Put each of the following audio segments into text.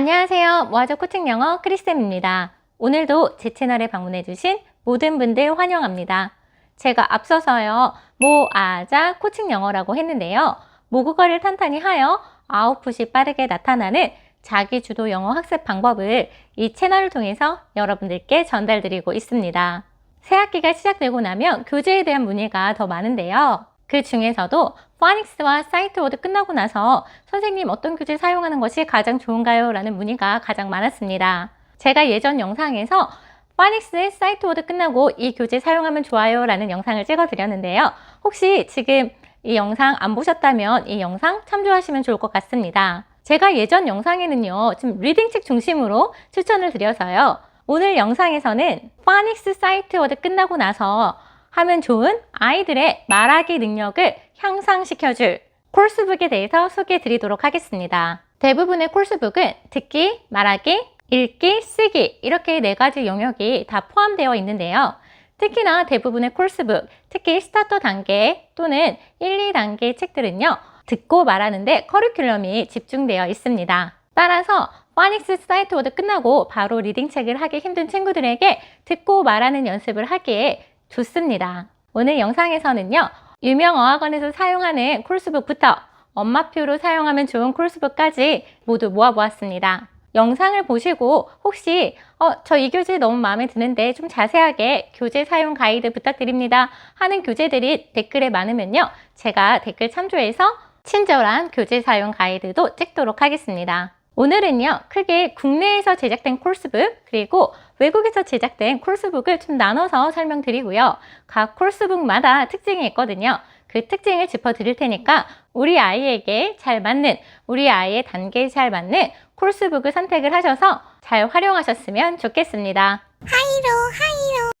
안녕하세요. 모아조 코칭 영어 크리쌤입니다. 오늘도 제 채널에 방문해주신 모든 분들 환영합니다. 제가 앞서서요, 모아자 코칭 영어라고 했는데요. 모국어를 탄탄히 하여 아웃풋이 빠르게 나타나는 자기 주도 영어 학습 방법을 이 채널을 통해서 여러분들께 전달드리고 있습니다. 새 학기가 시작되고 나면 교재에 대한 문의가 더 많은데요. 그 중에서도 파닉스와 사이트워드 끝나고 나서 선생님 어떤 교재 사용하는 것이 가장 좋은가요? 라는 문의가 가장 많았습니다. 제가 예전 영상에서 파닉스 사이트워드 끝나고 이 교재 사용하면 좋아요 라는 영상을 찍어 드렸는데요. 혹시 지금 이 영상 안 보셨다면 이 영상 참조하시면 좋을 것 같습니다. 제가 예전 영상에는요, 지금 리딩책 중심으로 추천을 드려서요. 오늘 영상에서는 파닉스 사이트워드 끝나고 나서 하면 좋은 아이들의 말하기 능력을 향상시켜줄 콜스북에 대해서 소개해 드리도록 하겠습니다. 대부분의 콜스북은 듣기, 말하기, 읽기, 쓰기 이렇게 네 가지 영역이 다 포함되어 있는데요. 특히나 대부분의 콜스북, 특히 스타터 단계 또는 1, 2단계 책들은요. 듣고 말하는데 커리큘럼이 집중되어 있습니다. 따라서 파닉스 사이트워드 끝나고 바로 리딩 책을 하기 힘든 친구들에게 듣고 말하는 연습을 하기에 좋습니다. 오늘 영상에서는요. 유명 어학원에서 사용하는 코र्스북부터 엄마표로 사용하면 좋은 코र्스북까지 모두 모아보았습니다. 영상을 보시고 혹시 어, 저 이 교재 너무 마음에 드는데 좀 자세하게 교재 사용 가이드 부탁드립니다 하는 교재들이 댓글에 많으면요. 제가 댓글 참조해서 친절한 교재 사용 가이드도 찍도록 하겠습니다. 오늘은요, 크게 국내에서 제작된 코스북, 그리고 외국에서 제작된 코스북을 좀 나눠서 설명드리고요. 각 코스북마다 특징이 있거든요. 그 특징을 짚어 드릴 테니까 우리 아이에게 잘 맞는, 우리 아이의 단계에 잘 맞는 코스북을 선택을 하셔서 잘 활용하셨으면 좋겠습니다. 하이로, 하이로.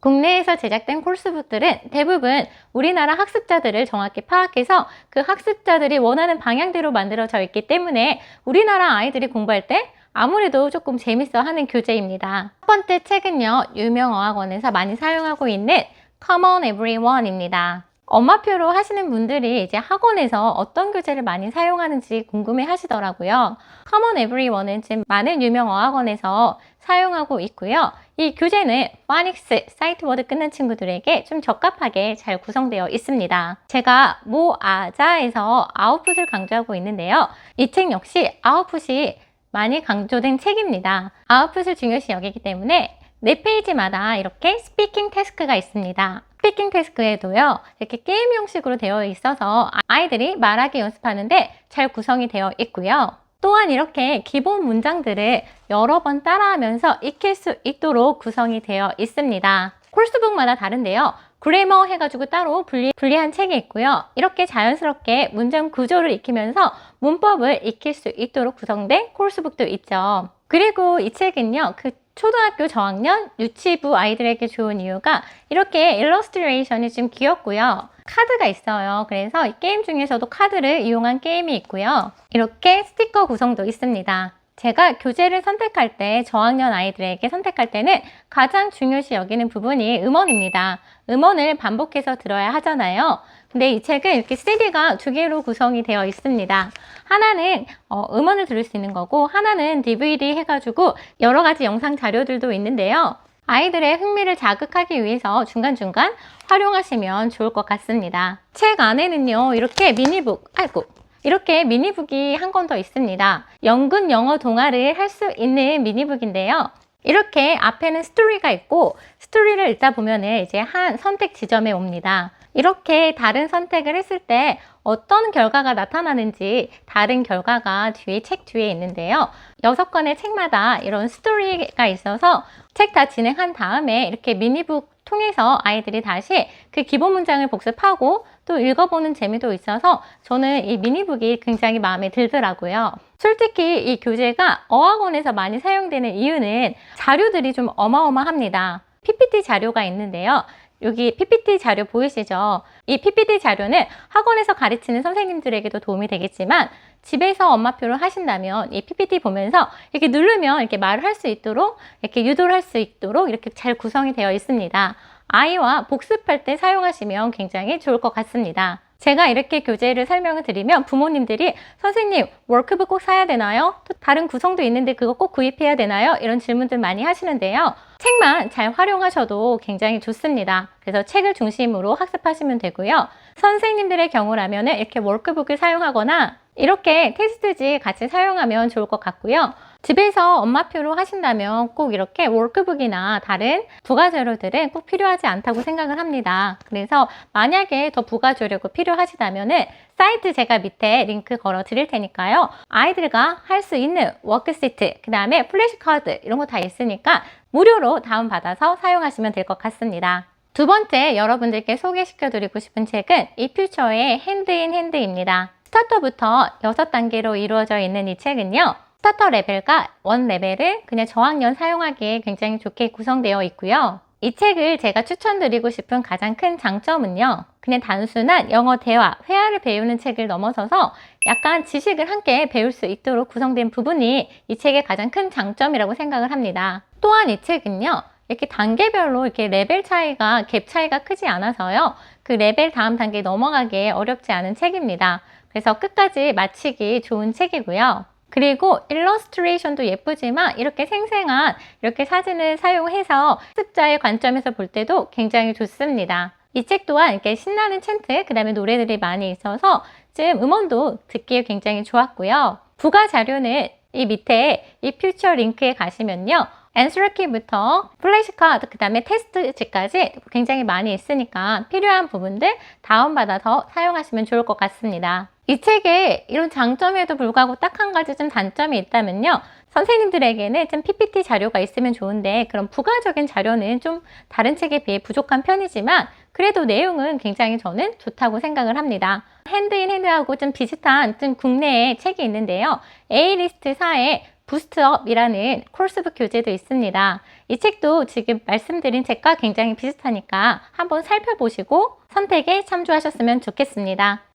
국내에서 제작된 코र्스북들은 대부분 우리나라 학습자들을 정확히 파악해서 그 학습자들이 원하는 방향대로 만들어져 있기 때문에 우리나라 아이들이 공부할 때 아무래도 조금 재밌어 하는 교재입니다. 첫 번째 책은요, 유명 어학원에서 많이 사용하고 있는 Common Everyone입니다. 엄마표로 하시는 분들이 이제 학원에서 어떤 교재를 많이 사용하는지 궁금해 하시더라고요. Common Everyone은 지금 많은 유명 어학원에서 사용하고 있고요. 이 교재는 파닉스 사이트워드 끊는 친구들에게 좀 적합하게 잘 구성되어 있습니다. 제가 모아자에서 아웃풋을 강조하고 있는데요. 이 책 역시 아웃풋이 많이 강조된 책입니다. 아웃풋을 중요시 여기기 때문에 네 페이지마다 이렇게 스피킹 태스크가 있습니다. 스피킹 태스크에도요, 이렇게 게임 형식으로 되어 있어서 아이들이 말하기 연습하는데 잘 구성이 되어 있고요. 또한 이렇게 기본 문장들을 여러 번 따라하면서 익힐 수 있도록 구성이 되어 있습니다. 코र्스북마다 다른데요. 그래머 해가지고 따로 분리, 분리한 책이 있고요. 이렇게 자연스럽게 문장 구조를 익히면서 문법을 익힐 수 있도록 구성된 코र्스북도 있죠. 그리고 이 책은요, 그 초등학교 저학년 유치부 아이들에게 좋은 이유가 이렇게 일러스트레이션이 좀 귀엽고요. 카드가 있어요. 그래서 이 게임 중에서도 카드를 이용한 게임이 있고요. 이렇게 스티커 구성도 있습니다. 제가 교재를 선택할 때 저학년 아이들에게 선택할 때는 가장 중요시 여기는 부분이 음원입니다. 음원을 반복해서 들어야 하잖아요. 근데 이 책은 이렇게 CD가 두 개로 구성이 되어 있습니다. 하나는 어, 음원을 들을 수 있는 거고 하나는 DVD 해가지고 여러 가지 영상 자료들도 있는데요. 아이들의 흥미를 자극하기 위해서 중간중간 활용하시면 좋을 것 같습니다. 책 안에는요, 이렇게 미니북, 아이고, 이렇게 미니북이 한 권 더 있습니다. 연근 영어 동화를 할 수 있는 미니북인데요. 이렇게 앞에는 스토리가 있고 스토리를 읽다 보면은 이제 한 선택 지점에 옵니다. 이렇게 다른 선택을 했을 때 어떤 결과가 나타나는지 다른 결과가 뒤에 책 뒤에 있는데요. 여섯 권의 책마다 이런 스토리가 있어서 책 다 진행한 다음에 이렇게 미니북 통해서 아이들이 다시 그 기본 문장을 복습하고 또 읽어보는 재미도 있어서 저는 이 미니북이 굉장히 마음에 들더라고요. 솔직히 이 교재가 어학원에서 많이 사용되는 이유는 자료들이 좀 어마어마합니다. PPT 자료가 있는데요. 여기 PPT 자료 보이시죠? 이 PPT 자료는 학원에서 가르치는 선생님들에게도 도움이 되겠지만 집에서 엄마표를 하신다면 이 PPT 보면서 이렇게 누르면 이렇게 말을 할 수 있도록 이렇게 유도를 할 수 있도록 이렇게 잘 구성이 되어 있습니다. 아이와 복습할 때 사용하시면 굉장히 좋을 것 같습니다. 제가 이렇게 교재를 설명을 드리면 부모님들이 선생님 워크북 꼭 사야 되나요? 또 다른 구성도 있는데 그거 꼭 구입해야 되나요? 이런 질문들 많이 하시는데요. 책만 잘 활용하셔도 굉장히 좋습니다. 그래서 책을 중심으로 학습하시면 되고요. 선생님들의 경우라면 이렇게 워크북을 사용하거나 이렇게 테스트지 같이 사용하면 좋을 것 같고요. 집에서 엄마표로 하신다면 꼭 이렇게 워크북이나 다른 부가 자료들은 꼭 필요하지 않다고 생각을 합니다. 그래서 만약에 더 부가 자료가 필요하시다면 은 사이트 제가 밑에 링크 걸어 드릴 테니까요. 아이들과 할 수 있는 워크시트, 그 다음에 플래시카드 이런 거 다 있으니까 무료로 다운받아서 사용하시면 될 것 같습니다. 두 번째 여러분들께 소개시켜 드리고 싶은 책은 이 퓨처의 핸드인 핸드입니다. 스타터부터 6단계로 이루어져 있는 이 책은요. 스타터 레벨과 원 레벨을 그냥 저학년 사용하기에 굉장히 좋게 구성되어 있고요. 이 책을 제가 추천드리고 싶은 가장 큰 장점은요. 그냥 단순한 영어 대화, 회화를 배우는 책을 넘어서서 약간 지식을 함께 배울 수 있도록 구성된 부분이 이 책의 가장 큰 장점이라고 생각을 합니다. 또한 이 책은요. 이렇게 단계별로 이렇게 레벨 차이가, 갭 차이가 크지 않아서요. 그 레벨 다음 단계 넘어가기에 어렵지 않은 책입니다. 그래서 끝까지 마치기 좋은 책이고요. 그리고 일러스트레이션도 예쁘지만 이렇게 생생한 이렇게 사진을 사용해서 학습자의 관점에서 볼 때도 굉장히 좋습니다. 이 책 또한 이렇게 신나는 챈트, 그 다음에 노래들이 많이 있어서 지금 음원도 듣기에 굉장히 좋았고요. 부가 자료는 이 밑에 이 퓨처 링크에 가시면요. 앤스러키부터 플래시카드, 그 다음에 테스트지까지 굉장히 많이 있으니까 필요한 부분들 다운받아서 사용하시면 좋을 것 같습니다. 이 책에 이런 장점에도 불구하고 딱 한 가지 좀 단점이 있다면요. 선생님들에게는 좀 PPT 자료가 있으면 좋은데 그런 부가적인 자료는 좀 다른 책에 비해 부족한 편이지만 그래도 내용은 굉장히 저는 좋다고 생각을 합니다. 핸드인 핸드하고 좀 비슷한 좀 국내의 책이 있는데요. A리스트 4의 부스트업이라는 코र्스북 교재도 있습니다. 이 책도 지금 말씀드린 책과 굉장히 비슷하니까 한번 살펴보시고 선택에 참조하셨으면 좋겠습니다.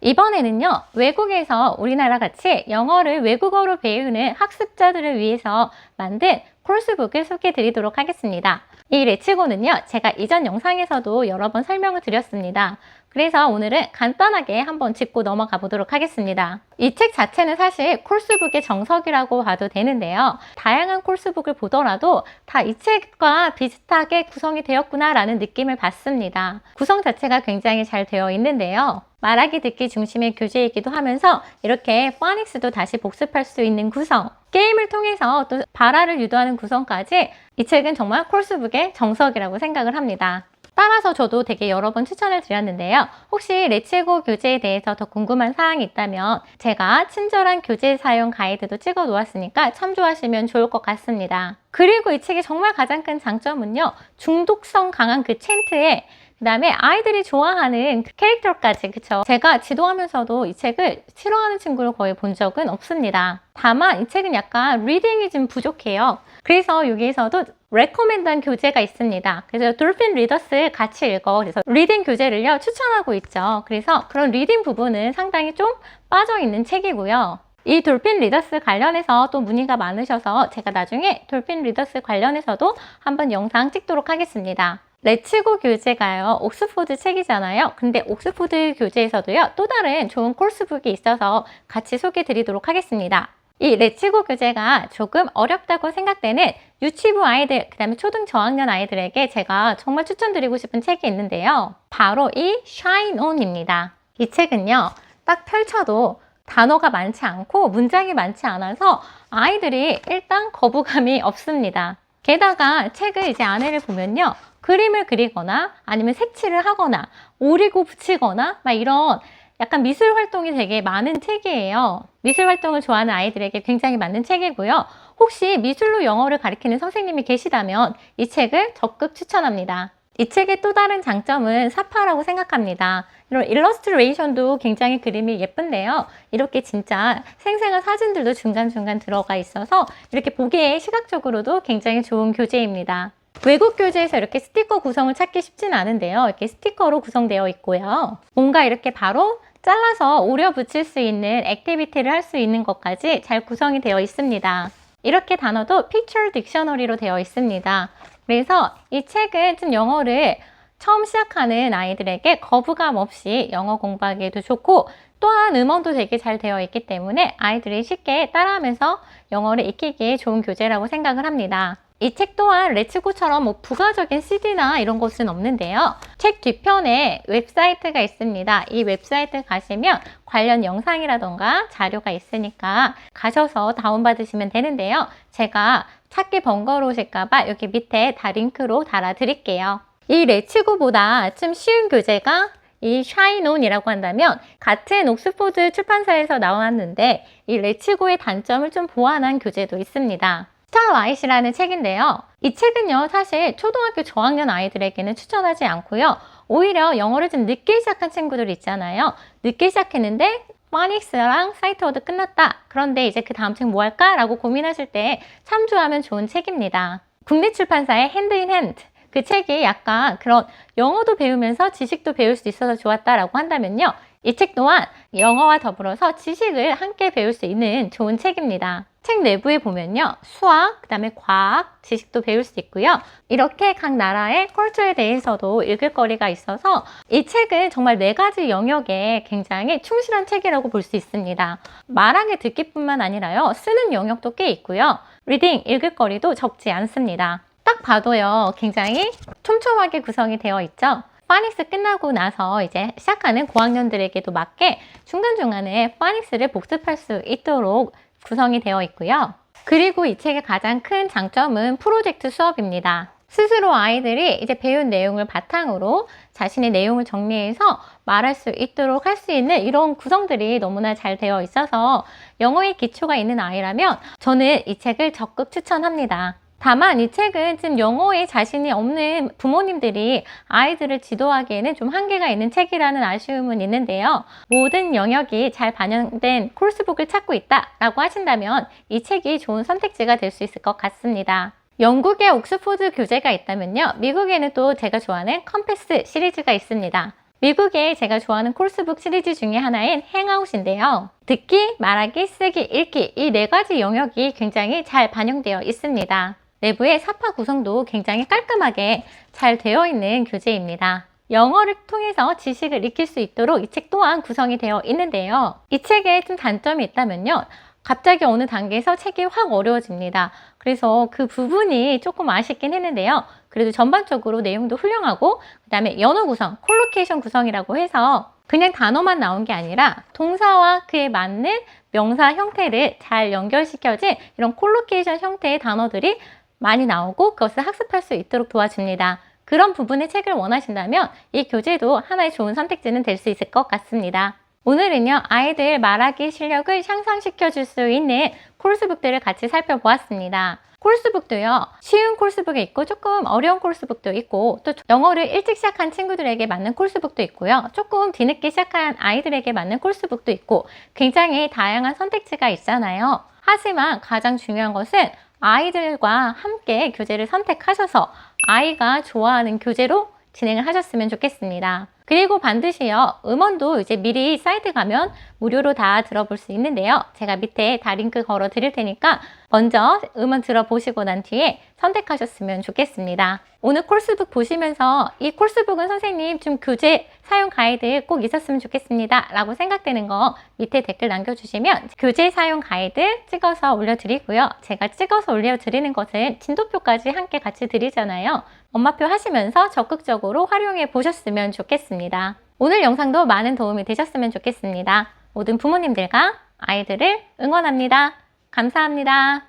이번에는요, 외국에서 우리나라 같이 영어를 외국어로 배우는 학습자들을 위해서 만든 코र्스북을 소개해 드리도록 하겠습니다. 이 레츠고는요, 제가 이전 영상에서도 여러 번 설명을 드렸습니다. 그래서 오늘은 간단하게 한번 짚고 넘어가 보도록 하겠습니다. 이 책 자체는 사실 콜스북의 정석이라고 봐도 되는데요. 다양한 콜스북을 보더라도 다 이 책과 비슷하게 구성이 되었구나라는 느낌을 받습니다. 구성 자체가 굉장히 잘 되어 있는데요. 말하기 듣기 중심의 교재이기도 하면서 이렇게 포닉스도 다시 복습할 수 있는 구성, 게임을 통해서 또 발화를 유도하는 구성까지 이 책은 정말 콜스북의 정석이라고 생각을 합니다. 따라서 저도 되게 여러 번 추천을 드렸는데요. 혹시 레츠고 교재에 대해서 더 궁금한 사항이 있다면 제가 친절한 교재 사용 가이드도 찍어 놓았으니까 참조하시면 좋을 것 같습니다. 그리고 이 책의 정말 가장 큰 장점은요. 중독성 강한 그 챈트에 그 다음에 아이들이 좋아하는 그 캐릭터까지 그쵸? 제가 지도하면서도 이 책을 싫어하는 친구를 거의 본 적은 없습니다. 다만 이 책은 약간 리딩이 좀 부족해요. 그래서 여기에서도 레코멘드한 교재가 있습니다. 그래서 돌핀 리더스 같이 읽어. 그래서 리딩 교재를요 추천하고 있죠. 그래서 그런 리딩 부분은 상당히 좀 빠져있는 책이고요. 이 돌핀 리더스 관련해서 또 문의가 많으셔서 제가 나중에 돌핀 리더스 관련해서도 한번 영상 찍도록 하겠습니다. 레츠고 교재가요, 옥스포드 책이잖아요. 근데 옥스포드 교재에서도요, 또 다른 좋은 코र्스북이 있어서 같이 소개해 드리도록 하겠습니다. 이 레츠고 교재가 조금 어렵다고 생각되는 유치부 아이들, 그 다음에 초등 저학년 아이들에게 제가 정말 추천드리고 싶은 책이 있는데요. 바로 이 Shine On입니다. 이 책은요, 딱 펼쳐도 단어가 많지 않고 문장이 많지 않아서 아이들이 일단 거부감이 없습니다. 게다가 책을 이제 안에를 보면요. 그림을 그리거나 아니면 색칠을 하거나 오리고 붙이거나 막 이런 약간 미술 활동이 되게 많은 책이에요. 미술 활동을 좋아하는 아이들에게 굉장히 맞는 책이고요. 혹시 미술로 영어를 가르치는 선생님이 계시다면 이 책을 적극 추천합니다. 이 책의 또 다른 장점은 사파라고 생각합니다. 이런 일러스트레이션도 굉장히 그림이 예쁜데요. 이렇게 진짜 생생한 사진들도 중간중간 들어가 있어서 이렇게 보기에 시각적으로도 굉장히 좋은 교재입니다. 외국 교재에서 이렇게 스티커 구성을 찾기 쉽진 않은데요. 이렇게 스티커로 구성되어 있고요. 뭔가 이렇게 바로 잘라서 오려 붙일 수 있는 액티비티를 할 수 있는 것까지 잘 구성이 되어 있습니다. 이렇게 단어도 Picture Dictionary로 되어 있습니다. 그래서 이 책은 좀 영어를 처음 시작하는 아이들에게 거부감 없이 영어 공부하기에도 좋고 또한 음원도 되게 잘 되어 있기 때문에 아이들이 쉽게 따라하면서 영어를 익히기에 좋은 교재라고 생각을 합니다. 이 책 또한 레츠고처럼 뭐 부가적인 CD나 이런 것은 없는데요. 책 뒤편에 웹사이트가 있습니다. 이 웹사이트 가시면 관련 영상이라던가 자료가 있으니까 가셔서 다운받으시면 되는데요. 제가 찾기 번거로우실까봐 여기 밑에 다 링크로 달아드릴게요. 이 레츠고보다 좀 쉬운 교재가 이 샤이논이라고 한다면 같은 옥스포드 출판사에서 나왔는데 이 레츠고의 단점을 좀 보완한 교재도 있습니다. 스타라이트라는 책인데요. 이 책은요, 사실 초등학교 저학년 아이들에게는 추천하지 않고요. 오히려 영어를 좀 늦게 시작한 친구들 있잖아요. 늦게 시작했는데 파닉스랑 사이트워드 끝났다. 그런데 이제 그 다음 책 뭐 할까? 라고 고민하실 때 참조하면 좋은 책입니다. 국내 출판사의 핸드 인 핸드. 그 책이 약간 그런 영어도 배우면서 지식도 배울 수 있어서 좋았다라고 한다면요. 이 책 또한 영어와 더불어서 지식을 함께 배울 수 있는 좋은 책입니다. 책 내부에 보면요. 수학, 그 다음에 과학, 지식도 배울 수 있고요. 이렇게 각 나라의 컬처에 대해서도 읽을 거리가 있어서 이 책은 정말 네 가지 영역에 굉장히 충실한 책이라고 볼 수 있습니다. 말하기 듣기뿐만 아니라요. 쓰는 영역도 꽤 있고요. 리딩, 읽을 거리도 적지 않습니다. 딱 봐도요. 굉장히 촘촘하게 구성이 되어 있죠. 파닉스 끝나고 나서 이제 시작하는 고학년들에게도 맞게 중간중간에 파닉스를 복습할 수 있도록 구성이 되어 있고요. 그리고 이 책의 가장 큰 장점은 프로젝트 수업입니다. 스스로 아이들이 이제 배운 내용을 바탕으로 자신의 내용을 정리해서 말할 수 있도록 할 수 있는 이런 구성들이 너무나 잘 되어 있어서 영어의 기초가 있는 아이라면 저는 이 책을 적극 추천합니다. 다만 이 책은 지금 영어에 자신이 없는 부모님들이 아이들을 지도하기에는 좀 한계가 있는 책이라는 아쉬움은 있는데요. 모든 영역이 잘 반영된 코र्스북을 찾고 있다라고 하신다면 이 책이 좋은 선택지가 될 수 있을 것 같습니다. 영국의 옥스포드 교재가 있다면요. 미국에는 또 제가 좋아하는 컴패스 시리즈가 있습니다. 미국에 제가 좋아하는 코र्스북 시리즈 중에 하나인 행아웃인데요. 듣기, 말하기, 쓰기, 읽기 이 네 가지 영역이 굉장히 잘 반영되어 있습니다. 내부의 사파 구성도 굉장히 깔끔하게 잘 되어 있는 교재입니다. 영어를 통해서 지식을 익힐 수 있도록 이 책 또한 구성이 되어 있는데요. 이 책에 좀 단점이 있다면요. 갑자기 어느 단계에서 책이 확 어려워집니다. 그래서 그 부분이 조금 아쉽긴 했는데요. 그래도 전반적으로 내용도 훌륭하고 그 다음에 연어 구성, 콜로케이션 구성이라고 해서 그냥 단어만 나온 게 아니라 동사와 그에 맞는 명사 형태를 잘 연결시켜진 이런 콜로케이션 형태의 단어들이 많이 나오고 그것을 학습할 수 있도록 도와줍니다. 그런 부분의 책을 원하신다면 이 교재도 하나의 좋은 선택지는 될 수 있을 것 같습니다. 오늘은요, 아이들 말하기 실력을 향상시켜 줄 수 있는 콜스북들을 같이 살펴보았습니다. 콜스북도요, 쉬운 콜스북이 있고 조금 어려운 콜스북도 있고 또 영어를 일찍 시작한 친구들에게 맞는 콜스북도 있고요. 조금 뒤늦게 시작한 아이들에게 맞는 콜스북도 있고 굉장히 다양한 선택지가 있잖아요. 하지만 가장 중요한 것은 아이들과 함께 교재를 선택하셔서 아이가 좋아하는 교재로 진행을 하셨으면 좋겠습니다. 그리고 반드시요, 음원도 이제 미리 사이트 가면 무료로 다 들어볼 수 있는데요. 제가 밑에 다 링크 걸어 드릴 테니까 먼저 음원 들어보시고 난 뒤에 선택하셨으면 좋겠습니다. 오늘 코र्스북 보시면서 이 코र्스북은 선생님 좀 교재 사용 가이드 꼭 있었으면 좋겠습니다. 라고 생각되는 거 밑에 댓글 남겨주시면 교재 사용 가이드 찍어서 올려드리고요. 제가 찍어서 올려드리는 것은 진도표까지 함께 같이 드리잖아요. 엄마표 하시면서 적극적으로 활용해 보셨으면 좋겠습니다. 오늘 영상도 많은 도움이 되셨으면 좋겠습니다. 모든 부모님들과 아이들을 응원합니다. 감사합니다.